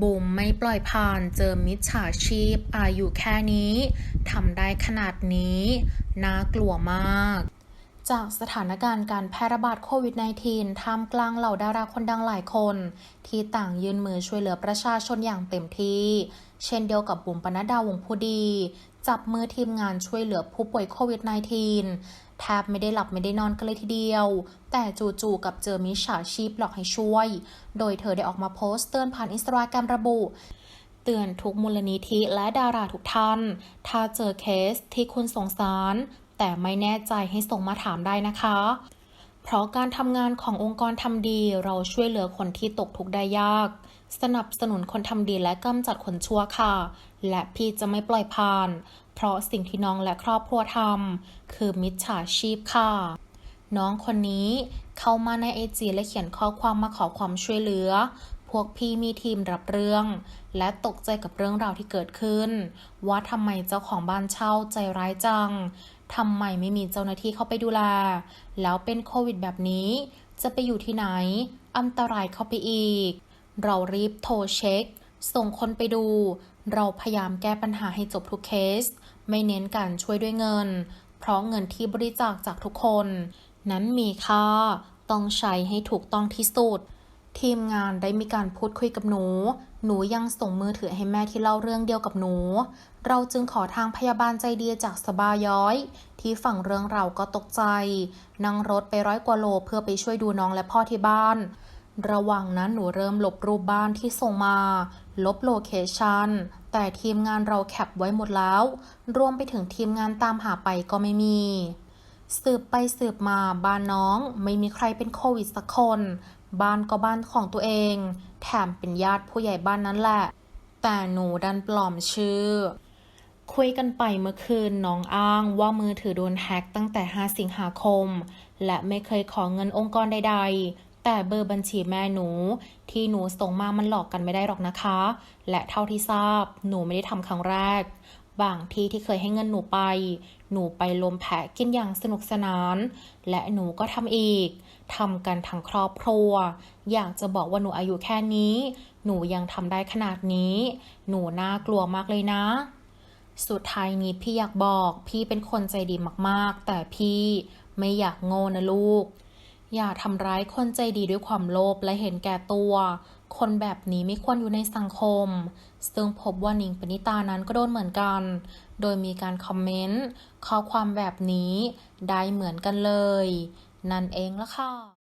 บุ๋มไม่ปล่อยผ่านเจอมิจฉาชีพอายุแค่นี้ทำได้ขนาดนี้ น่ากลัวมาก จากสถานการณ์การแพร่ระบาดโควิด -19 ท่ามกลางเหล่าดาราคนดังหลายคน ที่ต่างยืนมือช่วยเหลือประชาชนอย่างเต็มที่ เช่นเดียวกับบุ๋มปนัดดาวงผู้ดี จับมือทีมงานช่วยเหลือผู้ป่วยโควิด -19 แทบไม่ได้หลับไม่ได้นอนกันเลยทีเดียว แต่จู่ๆกับเจอมิจฉาชีพหลอกให้ช่วย โดยเธอได้ออกมาโพสต์เตือนผ่านอินสตาแกรมระบุเตือนทุกมูลนิธิและดาราทุกท่าน ถ้าเจอเคสที่คุณสงสาร แต่ไม่แน่ใจให้ส่งมาถามได้นะคะ เพราะการทำงานขององค์กรทำดีเราช่วยเหลือคนที่ตกทุกข์ได้ยาก สนับสนุนคนทำดีและกำจัดคนชั่วค่ะ และพี่จะไม่ปล่อยผ่าน เพราะสิ่งที่น้องและครอบครัวทำคือมิจฉาชีพค่ะน้องคนนี้เข้ามาในไอจีและเขียนข้อความมาขอความช่วยเหลือ พวกพี่มีทีมรับเรื่อง และตกใจกับเรื่องราวที่เกิดขึ้น ว่าทำไมเจ้าของบ้านเช่าใจร้ายจังทำไมไม่มีเจ้าหน้าที่เข้าไปดูแล แล้วเป็นโควิดแบบนี้ จะไปอยู่ที่ไหน อันตรายเข้าไปอีก เรารีบโทรเช็ค ส่งคนไปดู เราพยายามแก้ปัญหาให้จบทุกเคส ไม่เน้นการช่วยด้วยเงิน เพราะเงินที่บริจาคจากทุกคน นั้นมีค่า ต้องใช้ให้ถูกต้องที่สุด ทีมงานได้มีการพูดคุยกับหนู หนูยังส่งมือถือให้แม่ที่เล่าเรื่องเดียวกับหนู เราจึงขอทางพยาบาลใจดีจากสบาย้อย ที่ฝั่งเรื่องเราก็ตกใจ นั่งรถไปร้อยกว่าโลเพื่อไปช่วยดูน้องและพ่อที่บ้าน ระหว่างนั้นหนูเริ่มลบรูปบ้านที่ส่งมา ลบโลเคชันแต่ทีมงานเราแคปไว้หมดแล้ว รวมไปถึงทีมงานตามหาไปก็ไม่มีสืบไปสืบมาบ้านน้องไม่มีใครเป็นโควิดสักคน บ้านก็บ้านของตัวเอง แถมเป็นญาติผู้ใหญ่บ้านนั้นแหละ แต่หนูดันปลอมชื่อ คุยกันไปเมื่อคืนน้องอ้างว่ามือถือโดนแฮ็กตั้งแต่ 5 สิงหาคม และไม่เคยขอเงินองค์กรใด ๆ แต่เบอร์บัญชีแม่หนู ที่หนูส่งมามันหลอกกันไม่ได้หรอกนะคะ และเท่าที่ทราบ หนูไม่ได้ทำครั้งแรกบางที่ที่เคยให้เงินหนูไป หนูไปลมแผะกินอย่างสนุกสนาน และหนูก็ทำอีก ทำกันทั้งครอบครัว อยากจะบอกว่าหนูอายุแค่นี้ หนูยังทำได้ขนาดนี้ หนูน่ากลัวมากเลยนะ สุดท้ายนี้พี่อยากบอก พี่เป็นคนใจดีมากๆ แต่พี่ไม่อยากโง่นะลูก อย่าทำร้ายคนใจดีด้วยความโลภและเห็นแก่ตัว คนแบบนี้ไม่ควรอยู่ในสังคม ซึ่งพบว่านิงปณิตานั้นก็โดนเหมือนกัน โดยมีการคอมเมนต์ข้อความแบบนี้ได้เหมือนกันเลย นั่นเองละค่ะ